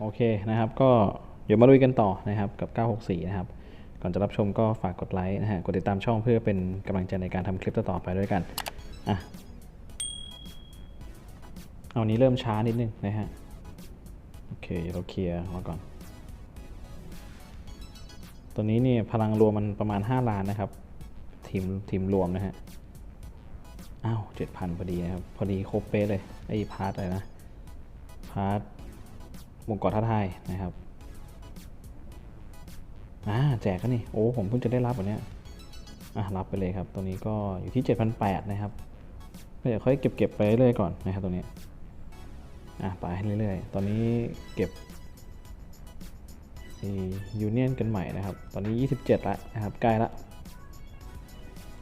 โอเคนะครับ ก็เดี๋ยวมาลุยกันต่อนะครับกับ 964 นะครับ ก่อนจะรับชมก็ฝากกดไลค์นะฮะ กดติดตามช่องเพื่อเป็นกำลังใจในการทำคลิปต่อๆไปด้วยกัน อะ เอานี้เริ่มช้านิดนึงนะฮะ โอเคเดี๋ยวเราเคลียร์มาก่อน ตัวนี้เนี่ยพลังรวมมันประมาณ 5 ล้านนะครับ ทีมทีมรวมนะฮะ อ้าว 7,000 พอดีนะครับ พอดีครบเป๊ะเลย ไอ้พาร์ทอะไรนะ พาร์ท วงกอดท้าทายนะครับอ่าแจกกันนี่โอ้ผมเพิ่งจะได้รับวันเนี้ยอะรับไปเลยครับตัวนี้ก็อยู่ที่ 7,800นะครับเดี๋ยวค่อยเก็บเก็บไปเรื่อยๆก่อนนะครับตัวนี้อะไปเรื่อยๆ ตอนนี้เก็บยูเนียนกันใหม่นะครับ ตอนนี้ 27ละนะครับ ใกล้ละ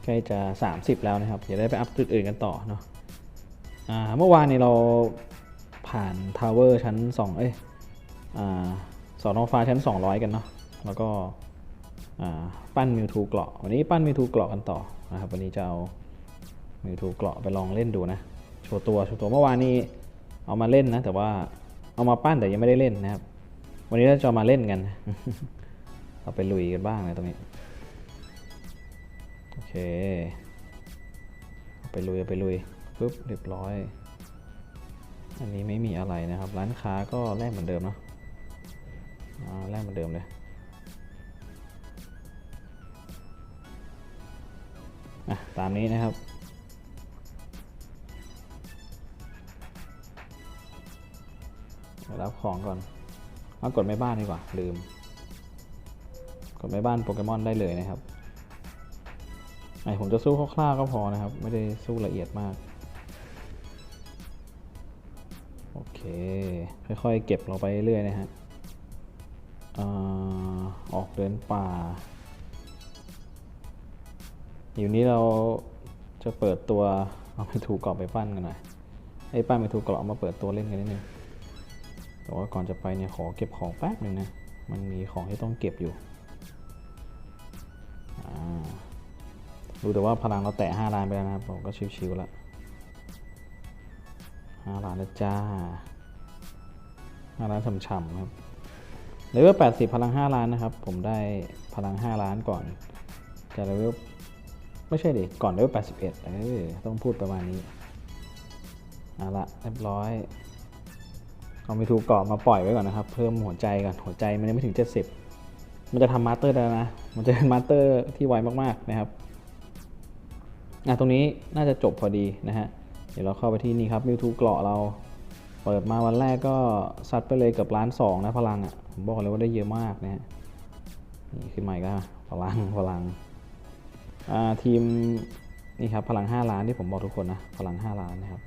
ใกล้จะ 30 แล้วนะครับเดี๋ยวได้ไปอัพจุดอื่นกันต่อเนาะ อ่า เมื่อวานนี้เราผ่านทาวเวอร์ชั้น 2 เอ้ย สอนอฟ้าชั้น 200 กันเนาะแล้วก็ปั้นมิวทูเกราะวันนี้ปั้นมิวทูเกราะกันต่อนะครับวันนี้จะเอามิวทูเกราะไปลองเล่นดูนะโชว์ตัวโชว์ตัวเมื่อวานนี้เอามาเล่นนะแต่ว่าเอามาปั้นแต่ยังไม่ได้เล่นนะครับ วันนี้เราจะมาเล่นกันเราไปลุยกันบ้างเลยตรงนี้โอเคเอาไปลุยเอาไปลุยปุ๊บเรียบร้อย อันนี้ไม่มีอะไรนะครับ ร้านค้าก็แลกเหมือนเดิมเนาะ แลกเหมือนเดิมเลยอะตามนี้นะครับเดี๋ยวรับของก่อนมากดไม่บ้านดีกว่า ลืม กดไม่บ้านโปเกมอนได้เลยนะครับไอผมจะสู้คร่าวๆก็พอนะครับ ไม่ได้สู้ละเอียดมาก โอเค ค่อยๆ เก็บเราไปเรื่อยๆนะฮะ ออกเดินป่า อยู่นี้เราจะเปิดตัวเอาไปถูกกรอบไปปั้นกันหน่อยไอ้ปั้นไปถูกกรอบเอามาเปิดตัวเล่นกันนิดนึงแต่ว่าก่อนจะไปเนี่ยขอเก็บของแป๊บหนึ่งนะ มันมีของที่ต้องเก็บอยู่อ่ารู้แต่ว่าพลังเราแตะ5ล้านไปแล้วนะครับผมก็ชิวๆแล้ว5ล้านแล้วจ้า5ล้านฉ่ำๆครับ เลเวล80 พลัง 5 ล้านนะครับ ผมได้พลัง 5 ล้านก่อนจะเลเวลไม่ใช่ดิ ก่อนเลเวล81เออต้องพูดประมาณนี้เอาละเรียบร้อยเอาไปถูกเกาะมาปล่อยไว้ก่อนนะครับ เพิ่มหัวใจก่อน หัวใจมันยังไม่ถึง 70 มันจะทำมาสเตอร์ได้แล้วนะ มันจะเป็นมาสเตอร์ที่ไวมากๆนะครับอะตรงนี้น่าจะจบพอดีนะฮะ เดี๋ยวเราเข้าไปที่นี่ครับมิวทูเกาะเรา เปิดมาวันแรกก็ซัดไปเลยเกับล้านสองนะพลังอะ ผมบอกเลยว่าได้เยอะมากนะฮะนี่ขึ้นมาอีกแล้วพลังพลังอ่าทีมนี่ครับพลัง 5 ล้านที่ผมบอกทุกคนนะพลัง 5 ล้านนะครับ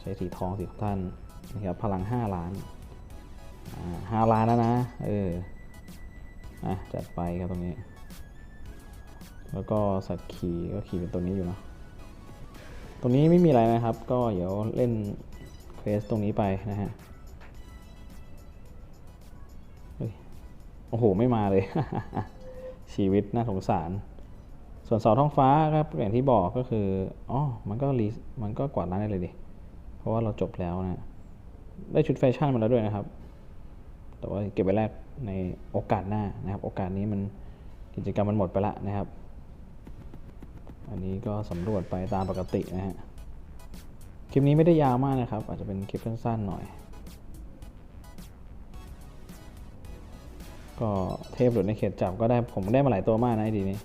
ใช้สีทองสีของท่านนี่ครับพลัง 5 ล้านอ่าห้าล้านแล้วนะเอออะจัดไปครับตรงนี้ แล้วก็สัตว์ขี่ก็ขี่เป็นตัวนี้อยู่นะตรงนี้ไม่มีอะไรนะครับ ก็เดี๋ยวเล่นเควสตรงนี้ไปนะฮะ อ้โห ไม่มาเลย ชีวิตน่าสงสาร ส่วนเสาท้องฟ้าครับอย่างที่บอกก็คืออ๋อมันก็รีมันก็กวาดล้านได้เลยดิ เพราะว่าเราจบแล้วนะ ได้ชุดแฟชั่นมาแล้วด้วยนะครับ แต่ว่าเก็บไว้แรกในโอกาสหน้านะครับ โอกาสนี้มันกิจกรรมมันหมดไปละนะครับ อันนี้ก็สำรวจไปตามปกตินะฮะ คลิปนี้ไม่ได้ยาวมากนะครับ อาจจะเป็นคลิปสั้นๆหน่อย ก็เทพหลุดในเขตจับก็ได้ผมได้มาหลายตัวมากนะไอดีนี้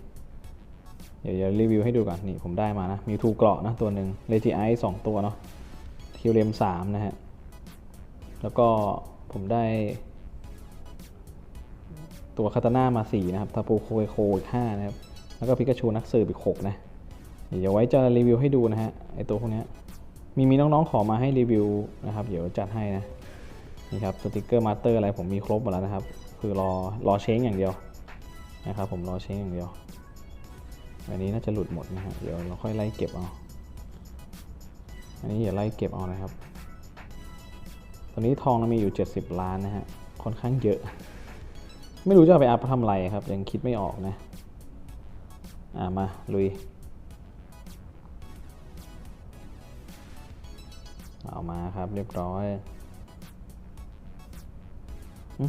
เดี๋ยวจะรีวิวให้ดูก่อนนี่ผมได้มานะ มีทูเกราะนะตัวหนึ่งเลจิไอสองตัวเนาะทิวเรมสามนะฮะ แล้วก็ผมได้ ตัวคาตาน่ามา4นะครับทาปูโคเอโคอีก5นะครับ แล้วก็พิกาชูนักสืบอีก6นะเดี๋ยวไว้จะรีวิวให้ดูนะฮะไอตัวพวกนี้มีมีน้องๆขอมาให้รีวิวนะครับ เดี๋ยวจัดให้นะนี่ครับสติกเกอร์มาสเตอร์อะไรผมมีครบหมดแล้วนะครับ คือรอรอเช้งอย่างเดียวนะครับผมรอเช้งอย่างเดียว อันนี้น่าจะหลุดหมดนะฮะเดี๋ยวเราค่อยไล่เก็บเอาอันนี้อย่าไล่เก็บเอานะครับ ตอนนี้ทองเรามีอยู่ 70 ล้านนะฮะค่อนข้างเยอะ ไม่รู้จะเอาไปอัพทำอะไรครับ ยังคิดไม่ออกนะอ่ามาลุยเอามาครับเรียบร้อย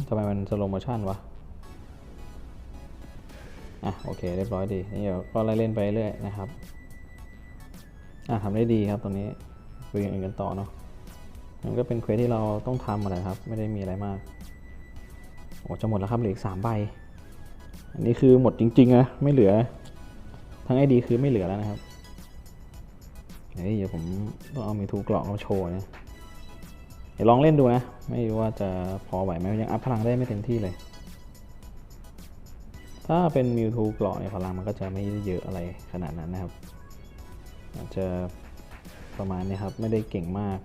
ทำไมมันสโลโมชั่นวะ อะโอเคเรียบร้อยดี นี่เดี๋ยวก็ไล่เล่นไปเรื่อยนะครับ อะทำได้ดีครับตรงนี้คุยอย่างอื่นกันต่อเนาะ มันก็เป็นเควสที่เราต้องทำอะไรครับ ไม่ได้มีอะไรมาก โอ้จะหมดแล้วครับเหลืออีกสามใบ อันนี้คือหมดจริงๆนะไม่เหลือ ทั้งไอดีคือไม่เหลือแล้วนะครับเฮ้ยเดี๋ยวผมต้องเอามีทูกรอกมาโชว์นะ เดี๋ยวลองเล่นดูนะ ไม่รู้ว่าจะพอไหวไหมยังอัพพลังได้ไม่เต็มที่เลย ถ้าเป็นมิวทูกรอเนี่ยพลังมันก็จะไม่เยอะอะไรขนาดนั้นนะครับ อาจจะประมาณนี้ครับไม่ได้เก่งมาก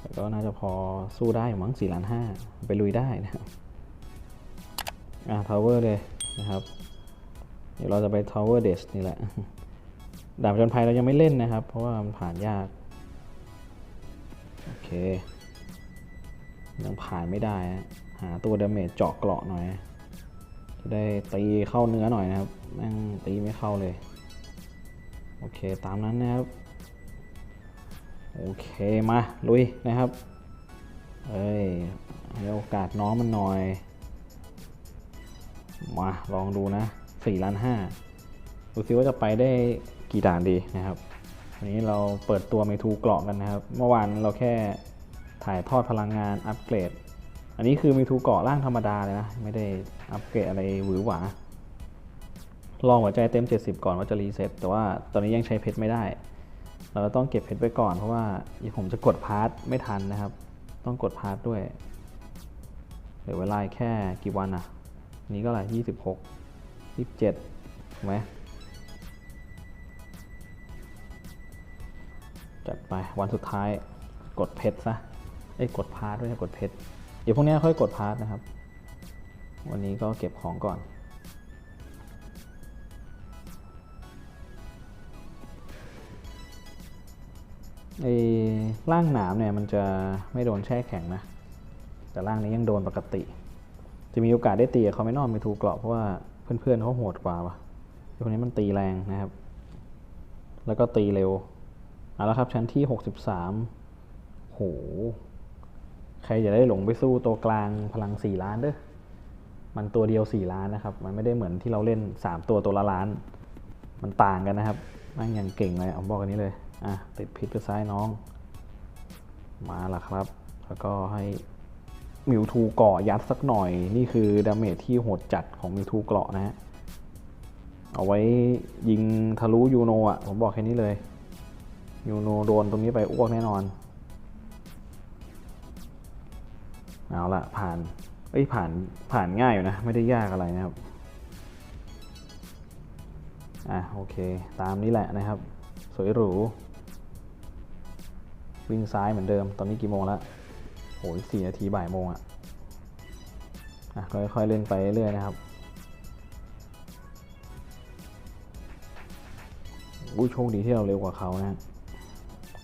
แต่ก็น่าจะพอสู้ได้มั้ง4ล้านห้าไปลุยได้นะครับอ่า power เลยนะครับ เดี๋ยวเราจะไป tower d e s นี่แหละดาบจนภัยเรายังไม่เล่นนะครับ เพราะว่ามันผ่านยาก โอเค ยังผ่านไม่ได้นะหาตัวดาเมจเจาะเกราะหน่อย จะได้ตีเข้าเนื้อหน่อยนะครับแม่งตีไม่เข้าเลย โอเคตามนั้นนะครับ โอเคมา ลุยนะครับ เอ้ยให้โอกาสน้องมันหน่อย มา ลองดูนะ4ล้านห้าดูซิว่าจะไปได้กี่ด่านดีนะครับ วันนี้เราเปิดตัวเมทูเกราะกันนะครับ เมื่อวานเราแค่ถ่ายทอดพลังงานอัปเกรด อันนี้คือเมทูเกราะร่างธรรมดาเลยนะ ไม่ได้อัปเกรดอะไรหวือหวา ลองหัวใจเต็ม 70 ก่อนว่าจะรีเซ็ตแต่ว่าตอนนี้ยังใช้เพชรไม่ได้ เราต้องเก็บเพชรไว้ก่อนเพราะว่าผมจะกดพาร์ทไม่ทันนะครับ ต้องกดพาร์ทด้วยเหลือเวลาแค่กี่วันอะนี้ก็อะไรยี่สิบหกยี่สิบเจ็ดถูกไหม จัดไปวันสุดท้ายกดเพชรซะไอ้กดพาร์ทด้วยนะกดเพชรเดี๋ยวพวกนี้ค่อยกดพาร์ทนะครับ วันนี้ก็เก็บของก่อน ไอ้ร่างหนามเนี่ยมันจะไม่โดนแช่แข็งนะ แต่ร่างนี้ยังโดนปกติ จะมีโอกาสได้ตีเขาไม่นอนไปทูเกราะเพราะว่าเพื่อนๆเขาโหดกว่าวะคนนี้มันตีแรงนะครับ แล้วก็ตีเร็ว เอาละครับชั้นที่ 63โห ใครจะได้หลงไปสู้ตัวกลางพลัง 4 ล้านเด้อ มันตัวเดียว 4 ล้านนะครับ มันไม่ได้เหมือนที่เราเล่น 3 ตัวตัวละล้าน มันต่างกันนะครับนั่งอย่างเก่งเลยเอาบอกกันนี้เลย อะ ติดพิษไปซ้ายน้อง มาละครับ แล้วก็ให้มิวทูเกาะยัดสักหน่อย นี่คือดาเมจที่โหดจัดของมิวทูเกาะนะฮะ เอาไว้ยิงทะลุยูโนอะ ผมบอกแค่นี้เลย ยูโนโดนตรงนี้ไปอ้วกแน่นอน เอาละผ่าน เอ้ยผ่านผ่านง่ายอยู่นะ ไม่ได้ยากอะไรนะครับ อะโอเค ตามนี้แหละนะครับ สวยหรู วิ่งซ้ายเหมือนเดิม ตอนนี้กี่โมงแล้วโอ้ยสี่นาทีบ่ายโมงอะอะค่อยๆเล่นไปเรื่อยๆนะครับอุ้โชคดีที่เราเร็วกว่าเขานะ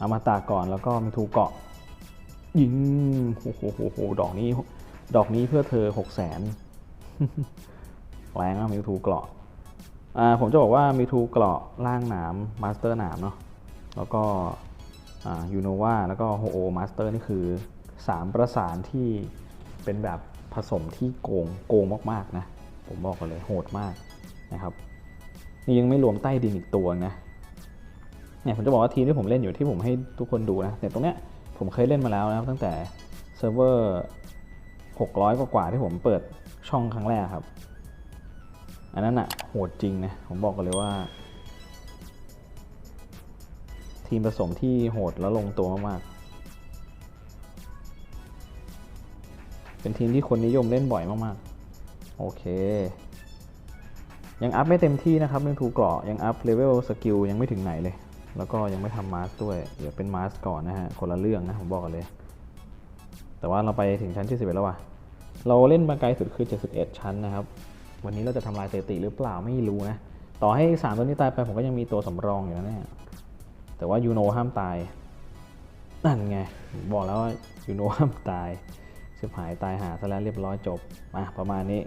อามาตาก่อนแล้วก็มีทูเกาะ ยิงโอ้โหโหโหดอกนี้ ดอกนี้เพื่อเธอหกแสนแรงมากมิทูเกาะอ่าผมจะบอกว่ามิทูเกาะล่างหนามมาสเตอร์หนามเนาะแล้วก็ยูโนวาแล้วก็โฮโอมาสเตอร์นี่คือ 3 ประสานที่เป็นแบบผสมที่โกงโกงมาก ๆ นะ ผมบอกกันเลยโหดมากนะครับ นี่ยังไม่รวมใต้ดินอีกตัวนะ เนี่ยผมจะบอกว่าทีมที่ผมเล่นอยู่ที่ผมให้ทุกคนดูนะแต่ตรงเนี้ยผมเคยเล่นมาแล้วนะตั้งแต่เซิร์ฟเวอร์600 กว่าๆที่ผมเปิดช่องครั้งแรกครับ อันนั้นอะโหดจริงนะ ผมบอกกันเลยว่า ทีมผสมที่โหดแล้วลงตัวมากๆ เป็นทีมที่คนนิยมเล่นบ่อยมากๆ โอเค ยังอัพไม่เต็มที่นะครับเรื่องทูกราะยังอัพเลเวลสกิลยังไม่ถึงไหนเลย แล้วก็ยังไม่ทำมาสด้วย เดี๋ยวเป็นมาสก่อนนะฮะ คนละเรื่องนะ ผมบอกกันเลย แต่ว่าเราไปถึงชั้นที่ 11 แล้วว่ะ เราเล่นมาไกลสุดคือ 71 ชั้นนะครับ วันนี้เราจะทำลายสถิติหรือเปล่าไม่รู้นะ ต่อให้สามตัวนี้ตายไปผมก็ยังมีตัวสำรองอยู่นะเนี่ย แต่ว่ายูโนห้ามตาย นั่นไง บอกแล้วว่ายูโนห้ามตายชิบหายตายหาซะแล้วเรียบร้อยจบมาประมาณนี้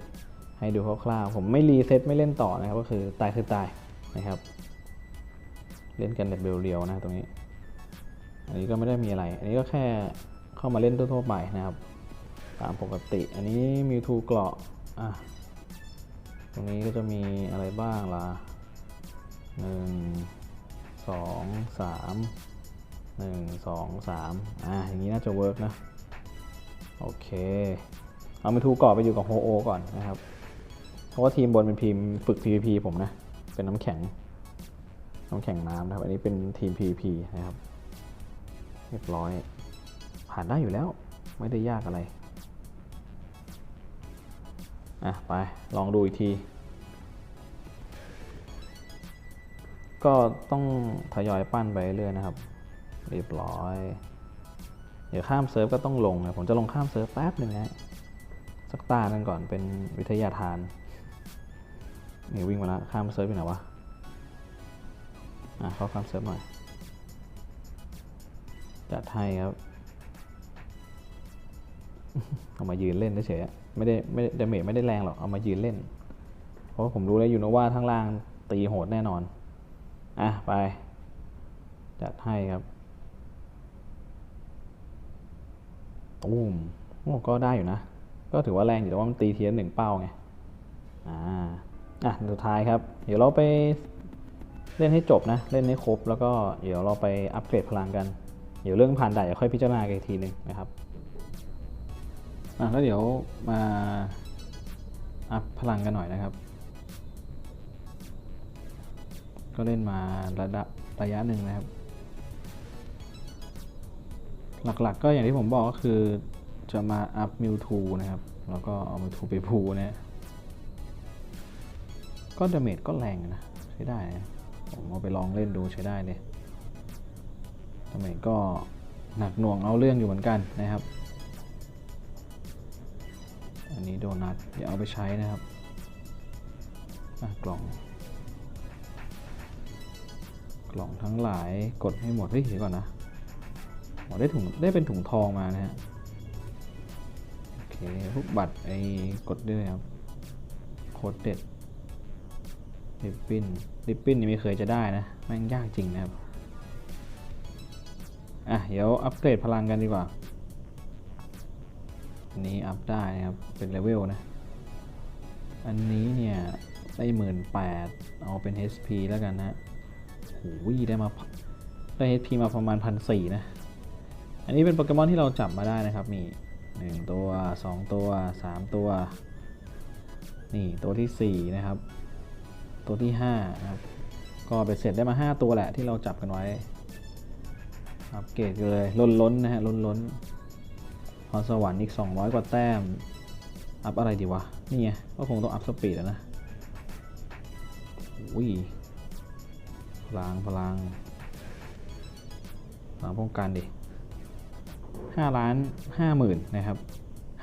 ให้ดูคร่าวๆผมไม่รีเซ็ตไม่เล่นต่อนะครับ ก็คือตายคือตายนะครับ เล่นกันแบบเรียวๆนะตรงนี้ อันนี้ก็ไม่ได้มีอะไร อันนี้ก็แค่เข้ามาเล่นทั่วๆไปนะครับ ตามปกติ อันนี้มิวทูเกราะอะตรงนี้ก็จะมีอะไรบ้างล่ะหนึ่งสองสามหนึ่งสองสามอะอย่างนี้น่าจะเวิร์กนะ โอเค เอามิวทูเกราะไปอยู่กับโฮโอก่อนนะครับ เพราะว่าทีมบนเป็นทีมฝึก PVP ผมนะ เป็นน้ำแข็ง น้ำแข็งน้ำนะครับ อันนี้เป็นทีม PVP นะครับ เรียบร้อย ผ่านได้อยู่แล้ว ไม่ได้ยากอะไร อะ ไป ลองดูอีกที ก็ต้องทยอยปั้นไปเรื่อยนะครับ เรียบร้อย เดี๋ยวข้ามเซิร์ฟก็ต้องลงนะ ผมจะลงข้ามเซิร์ฟแป๊บหนึ่งนะสักตาหนึงก่อนเป็นวิทยาทาน นี่วิ่งมาแล้วข้ามเซิร์ฟอยู่ไหนวะ อะข้าข้ามเซิร์ฟหน่อยจัดให้ครับเอามายืนเล่นเฉยๆไม่ได้ไม่ได้ดาเมจไม่ได้แรงหรอกเอามายืนเล่น เพราะผมรู้แล้วอยู่นะว่าทั้างล่างตีโหดแน่นอน อะ ไป จัดให้ครับตูมโอ้ก็ได้อยู่นะ ก็ถือว่าแรงอยู่แต่ว่ามันตีเทียนหนึ่งเป้าไง อ่า อะสุดท้ายครับ เดี๋ยวเราไป เล่นให้จบนะ เล่นให้ครบ แล้วก็เดี๋ยวเราไปอัปเกรดพลังกัน เดี๋ยวเรื่องผ่านด่านเดี๋ยวค่อยพิจารณากันอีกทีหนึ่งนะครับอะแล้วเดี๋ยวมาอัพพลังกันหน่อยนะครับ ก็เล่นมาระดับระยะหนึ่งนะครับ หลักๆก็อย่างที่ผมบอกก็คือจะมาอัพมิวทูนะครับ แล้วก็เอามิวทูไปพูนี่ก็ดาเมจก็แรงนะใช้ได้นะ ผมเอาไปลองเล่นดูใช้ได้เลยดาเมก็หนักหน่วงเอาเรื่องอยู่เหมือนกันนะครับ อันนี้โดนัทเดี๋ยวเอาไปใช้นะครับกล่อง กล่องทั้งหลายกดให้หมดเฮ้ยเดี๋ยวก่อนนะอ๋อได้ถุงได้เป็นถุงทองมานะฮะโอเคพวกบัตรไอ้กดด้วยครับโคดเด็ด ริบบิ้นริบบิ้นนี่ไม่เคยจะได้นะ แม่งยากจริงนะครับ อะ เดี๋ยวอัปเกรดพลังกันดีกว่า อันนี้อัพได้นะครับ เป็นเลเวลนะ อันนี้เนี่ย ได้หมื่นแปดเอาเป็น HP แล้วกันนะโอ้ยได้มาได้ HP มาประมาณพันสี่นะ อันนี้เป็นโปเกมอนที่เราจับมาได้นะครับ มี1ตัว2ตัว3ตัว นี่ตัวที่4นะครับ ตัวที่5นะครับก็ไปเสร็จได้มา 5 ตัวแหละที่เราจับกันไว้อัปเกรดเลยล้นล้นนะฮะล้นล้นพรสวรรค์อีก 200 กว่าแต้ม อัพอะไรดีวะ นี่ไงก็คงต้องอัพสปีดแล้วนะอุ้ยพลังพลังพลังป้องกันดิห้าล้านห้าหมื่นนะครับ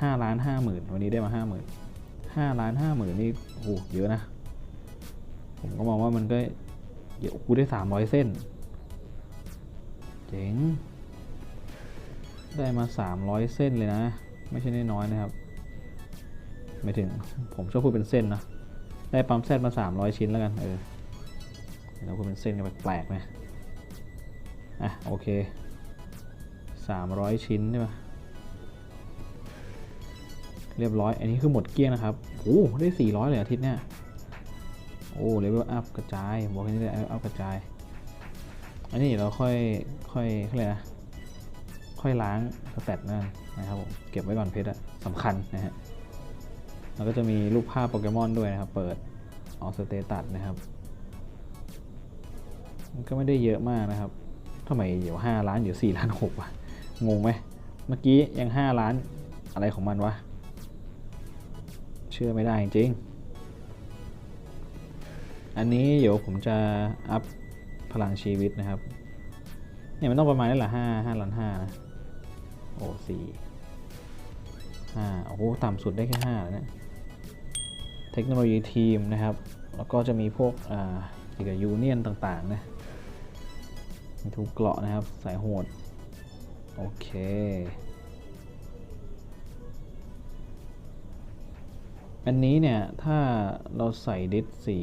ห้าล้านห้าหมื่นวันนี้ได้มาห้าหมื่นห้าล้านห้าหมื่นนี่โอ้โหเยอะนะ ผมก็มองว่ามันก็เดี๋ยวกูได้สามร้อยเส้น เจ๋ง ได้มา300เส้นเลยนะ ไม่ใช่น้อยนะครับ ไม่ถึง ผมชอบพูดเป็นเส้นนะ ได้ปั๊มเส้นมา300ชิ้นแล้วกัน เออแล้วพูดเป็นเส้นก็แปลกๆไหมอะ โอเค300ชิ้นใช่ปะเรียบร้อย อันนี้คือหมดเกลี้ยงนะครับ โอ้ ได้ 400 เลยอาทิตย์เนี้ย โอ้เลเวลอัพกระจายบอกแค่นี้เลยอัพกระจาย อันนี้เราค่อยค่อยเขาเรียกนะค่อยล้างสแตทนั่นนะครับผมเก็บไว้ก่อนเพชรอะสำคัญนะฮะแล้วก็จะมีรูปภาพโปเกมอนด้วยนะครับ เปิดออกสเตตัสนะครับก็ไม่ได้เยอะมากนะครับทำไมเดี๋ยว5ล้านเดี๋ยว4ล้าน6วะงงไหมเมื่อกี้ยัง5ล้านอะไรของมันวะ เชื่อไม่ได้จริง อันนี้เดี๋ยวผมจะอัพพลังชีวิตนะครับ เนี่ยมันต้องประมาณนี้แหละห้าห้าล้านห้านะโอ้สี่ห้าโอ้โหต่ำสุดได้แค่ห้าแล้วเนี่ยเทคโนโลยีทีมนะครับ แล้วก็จะมีพวกอ่าเกี่ยวกับยูเนียนต่าง ๆ นะ มีทุกเกราะนะครับ สายโหด โอเค อันนี้เนี่ย ถ้าเราใส่ดิสสี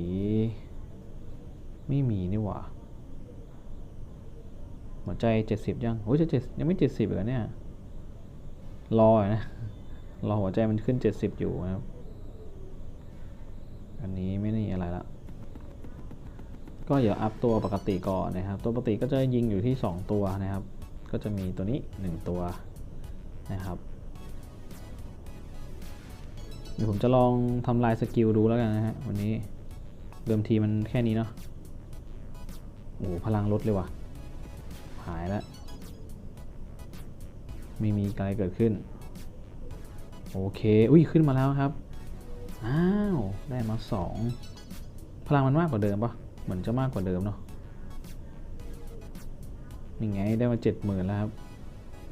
ไม่มีนี่หว่า หัวใจ 70 ยังโอ้ยจะเจ็ดยังไม่ 70เหรอเนี่ย รอหน่อยนะ รอหัวใจมันขึ้นเจ็ดสิบอยู่นะครับ อันนี้ไม่นี่อะไรละก็เดี๋ยวอัพตัวปกติก่อนนะครับ ตัวปกติก็จะยิงอยู่ที่ 2 ตัวนะครับ ก็จะมีตัวนี้ 1 ตัวนะครับ ดี๋ยวผมจะลองทำลายสกิลดูแล้วกันนะฮะวันนี้เดิมทีมันแค่นี้เนาะโอ้โหพลังลดเลยว่ะ หายแล้วไม่มีอะไรเกิดขึ้น โอเค อุ้ยขึ้นมาแล้วครับ อ้าว ได้มาสองพลังมันมากกว่าเดิมปะเหมือนจะมากกว่าเดิมเนาะนี่ไงได้มาเจ็ดหมื่นแล้วครับ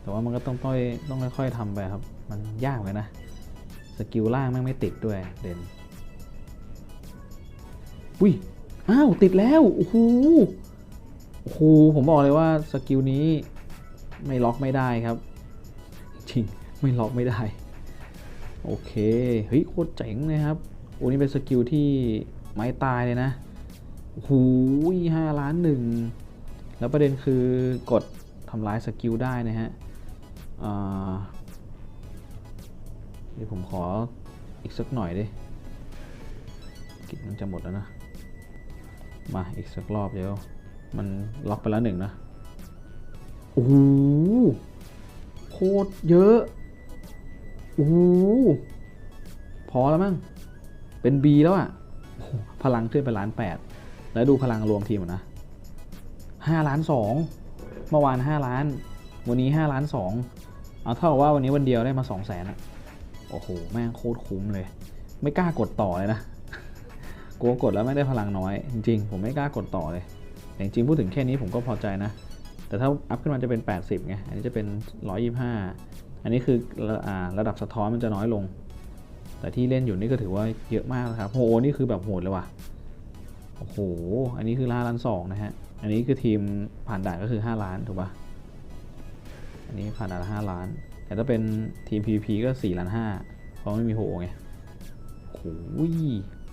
แต่ว่ามันก็ต้องต้อยต้องค่อยๆทำไปครับ มันยากเลยนะ สกิลล่างแม่งไม่ติดด้วยเด่นอุ้ย อ้าว ติดแล้ว โอ้โห โอ้โห ผมบอกเลยว่าสกิลนี้ไม่ล็อกไม่ได้ครับ จริง ไม่ล็อกไม่ได้ โอเค เฮ้ย โคตรเจ๋งเลยครับ โอ้นี่เป็นสกิลที่ไม้ตายเลยนะ โอ้โหห้าล้านหนึ่ง แล้วประเด็นคือกดทำลายสกิลได้นะฮะอ่า ดี๋ยวผมขออีกสักหน่อยดิกิจมันจะหมดแล้วนะ มาอีกสักรอบเดี๋ยว มันล็อกไปแล้วหนึ่งนะ โอ้โหโคตรเยอะ โอ้โหพอแล้วมั้ง เป็น B แล้วอะ่ะ พลังขึ้นไปล้านแปด แล้วดูพลังรวมทีมนนะห้าล้านสอง เมื่อวานห้าล้าน วันนี้ห้าล้านสอง เอาเท่ากับว่าวันนี้วันเดียวได้มาสองแสนอะ โอ้โห แม่งโคตรคุ้มเลย ไม่กล้ากดต่อเลยนะกลัวกดแล้วไม่ได้พลังน้อย จริงๆ ผมไม่กล้ากดต่อเลย แต่จริงๆ พูดถึงแค่นี้ผมก็พอใจนะ แต่ถ้าอัพขึ้นมาจะเป็น 80ไง อันนี้จะเป็น 125 อันนี้คือระระดับสะท้อนมันจะน้อยลง แต่ที่เล่นอยู่นี่ก็ถือว่าเยอะมากนะครับ โห นี่คือแบบโหดเลยว่ะ โอ้โห อันนี้คือ5ล้านสองนะฮะ อันนี้คือทีมผ่านด่านก็คือ 5 ล้านถูกปะอันนี้ผ่านด่านละ5ล้าน แต่ถ้าเป็นทีม PVP ก็4ล้าน5เพราะไม่มีโหไงโอ้โห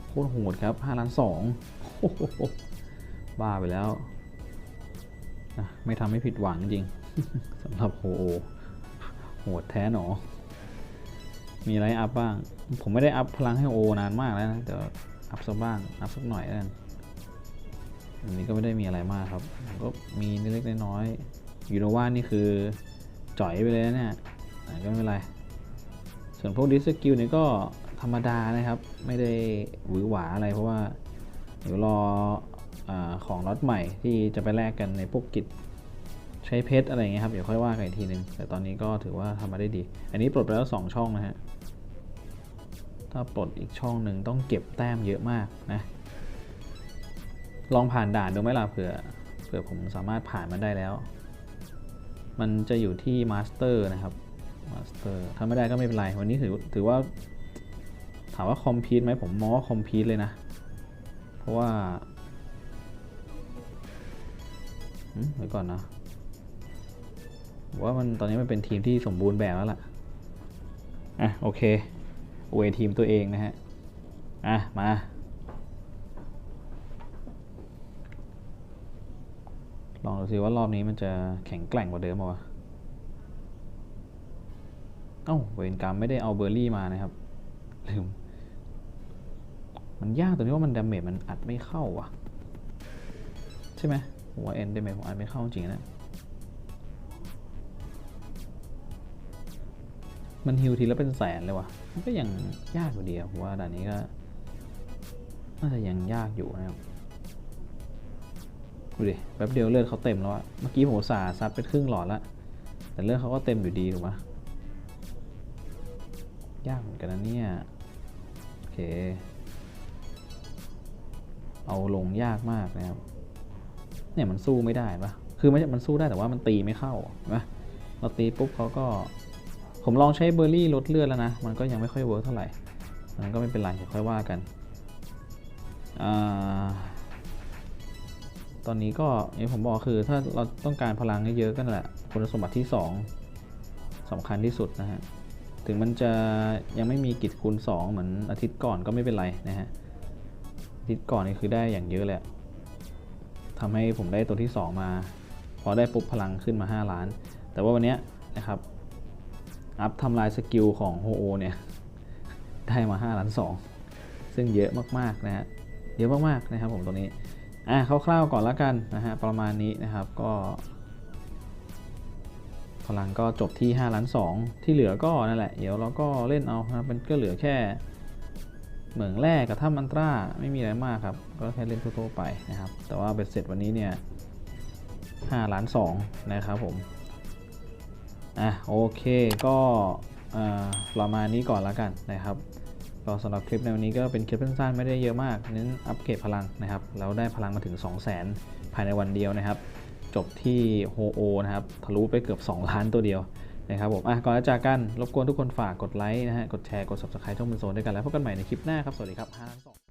โคตรโหดครับ5ล้าน2โอ้โหบ้าไปแล้วนะไม่ทำให้ผิดหวังจริงสำหรับโฮโอโหดแท้หนอ มีอะไรอัพบ้าง ผมไม่ได้อัพพลังให้โอนานมากแล้วนะแต่อัพสักบ้าง อัพสักหน่อยแล้วกันอันนี้ก็ไม่ได้มีอะไรมากครับ ก็มีเล็กน้อยๆยูโนวานี่คือจ่อยไปเลยนะเนี่ย ก็ไม่เป็นไร ส่วนพวกดิสกิลเนี่ยก็ธรรมดานะครับ ไม่ได้หวือหวาอะไรเพราะว่า เดี๋ยวรออของล็อตใหม่ที่จะไปแลกกันในพวกกิจใช้เพชรอะไรเงี้ยครับ เดี๋ยวค่อยว่ากันอีกทีนึง แต่ตอนนี้ก็ถือว่าทำมาได้ดี อันนี้ปลดไปแล้ว 2 ช่องนะฮะ ถ้าปลดอีกช่องหนึ่งต้องเก็บแต้มเยอะมากนะ ลองผ่านด่านดูไหมล่ะเผื่อเผื่อผมสามารถผ่านมันได้แล้ว มันจะอยู่ที่มาสเตอร์นะครับ มาสเตอร์ถ้าไม่ได้ก็ไม่เป็นไร วันนี้ถือถือว่า ถามว่าคอมพีทไหมผมมองว่าคอมพีทเลยนะ เพราะว่าหืมไว้ก่อนนะว่ามันตอนนี้มันเป็นทีมที่สมบูรณ์แบบแล้วล่ะ อะ โอเคอวทีมตัวเองนะฮะ อะ มา ลองดูซิว่ารอบนี้มันจะแข็งแกร่งกว่าเดิมเปล่าวะ เอ้าเวรกรรมไม่ได้เอาเบอร์รี่มานะครับ ลืม มันยากตรงที่ว่ามันดาเมจมันอัดไม่เข้าว่ะ ใช่ไหมผมว่าเอ็นดาเมจผมอัดไม่เข้าจริงนะ มันฮิวทีแล้วเป็นแสนเลยว่ะ มันก็ยังยากอยู่ดีอะผมว่าด่านนี้ก็น่าจะยังยากอยู่นะครับดูดิแป๊บเดียวเลือดเขาเต็มแล้วอะเมื่อกี้ผมอุตสาซัดไปครึ่งหลอดแล้วแต่เลือดเขาก็เต็มอยู่ดีถูกปะ ยากเหมือนกันนะเนี่ย โอเค เอาลงยากมากนะครับ เนี่ยมันสู้ไม่ได้ปะคือไม่ใช่มันสู้ได้แต่ว่ามันตีไม่เข้านะเราตีปุ๊บเขาก็ ผมลองใช้เบอร์รี่ลดเลือดแล้วนะ มันก็ยังไม่ค่อยเวิร์กเท่าไหร่ มันก็ไม่เป็นไรเดี๋ยวค่อยว่ากันอ่าตอนนี้ก็อย่างผมบอกคือถ้าเราต้องการพลังเยอะๆกันแหละ คุณสมบัติที่ 2สำคัญที่สุดนะฮะ ถึงมันจะยังไม่มีกิจคูณ 2 เหมือนอาทิตย์ก่อนก็ไม่เป็นไรนะฮะอาทิตย์ก่อนนี่คือได้อย่างเยอะเลยอะทำให้ผมได้ตัวที่ 2 มา พอได้ปุ๊บพลังขึ้นมา 5 ล้าน แต่ว่าวันนี้นะครับอัพทำลายสกิลของโฮโอเนี่ยได้มา 5 ล้าน 2 ซึ่งเยอะมากๆนะฮะเยอะมากๆนะครับผมตรงนี้อะคร่าวๆก่อนละกันนะฮะประมาณนี้นะครับก็ พลังก็จบที่5ล้าน2ที่เหลือก็นั่นแหละ เดี๋ยวเราก็เล่นเอานะครับมันก็เหลือแค่ เหมืองแร่กับถ้ำมันตราไม่มีอะไรมากครับ ก็แค่เล่นทั่วๆไปนะครับ แต่ว่าเบ็ดเสร็จวันนี้เนี่ย5ล้าน2นะครับผม อะโอเคก็อ่าประมาณนี้ก่อนละกันนะครับก็สำหรับคลิปในวันนี้ก็เป็นคลิปสั้นๆไม่ได้เยอะมาก เน้นอัปเกรดพลังนะครับ แล้วได้พลังมาถึง 2 0 0 0 0 0 ภายในวันเดียวนะครับ จบที่โฮโอนะครับ ทะลุไปเกือบ 2 ล้านตัวเดียวนะครับผมอะก่อนจะจากกัน รบกวนทุกคนฝากกดไลค์นะฮะ กดแชร์ กด subscribe ช่องเป็นโซนด้วยกันแล้วพบกันใหม่ในคลิปหน้าครับ สวัสดีครับ5ล้าน2